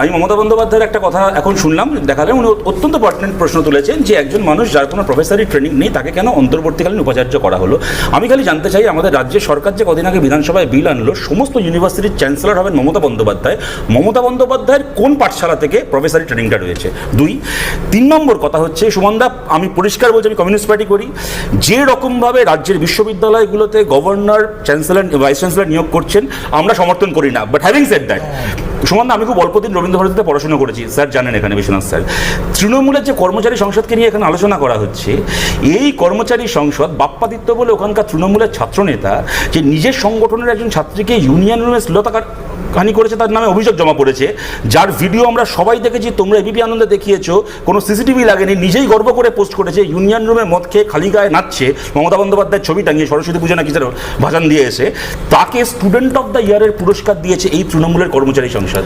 আমি মমতা বন্দ্যোপাধ্যায়ের একটা কথা এখন শুনলাম, দেখালেন, উনি অত্যন্ত পার্টনেন্ট প্রশ্ন তুলেছেন যে একজন মানুষ যার কোনো প্রফেসরি ট্রেনিং নেই, তাকে কেন অন্তর্বর্তীকালীন উপাচার্য করা হলো? আমি খালি জানতে চাই, আমাদের রাজ্যের সরকার যে কদিন আগে বিধানসভায় বিল আনলো, সমস্ত ইউনিভার্সিটির চ্যান্সেলর হবেন মমতা বন্দ্যোপাধ্যায়। মমতা বন্দ্যোপাধ্যায়ের কোন পাঠশালা থেকে প্রফেসরি ট্রেনিংটা রয়েছে? দুই, তিন নম্বর কথা হচ্ছে সুমনদা আমি পরিষ্কার বলছি, আমি কমিউনিস্ট পার্টি করি। যে রকমভাবে রাজ্যের বিশ্ববিদ্যালয়গুলোতে গভর্নর চ্যান্সেলর ভাইস চ্যান্সেলর নিয়োগ করছেন, আমরা সমর্থন করি না। But having said that Suman আমি খুব অল্প দিন রবীন্দ্র ভারতীতে পড়াশোনা করেছি। স্যার জানেন এখানে বিশ্বনাথ স্যার। তৃণমূলের যে কর্মচারী সংসদকে নিয়ে এখানে আলোচনা করা হচ্ছে, এই কর্মচারী সংসদ বাপ্পাদিত্য বলে ওখানকার তৃণমূলের ছাত্রনেতা, যে নিজের সংগঠনের একজন ছাত্রীকে ইউনিয়ন রুমে শ্লীলতাকার হানি করেছে, তার নামে অভিযোগ জমা পড়েছে। যার ভিডিও আমরা সবাই দেখেছি, তোমরা এবিপি আনন্দে দেখিয়েছো। কোনো সিসিটিভি লাগেনি, নিজেই গর্ব করে পোস্ট করেছে। ইউনিয়ন রুমে মদ খেয়ে খালি গায়ে নাচছে, মমতা বন্দ্যোপাধ্যায়ের ছবি টাঙিয়ে সরস্বতী পুজো নাকি ভাষণ দিয়ে এসে। তাকে স্টুডেন্ট অফ দ্য ইয়ারের পুরস্কার দিয়েছে এই তৃণমূলের কর্মচারী সংসদ।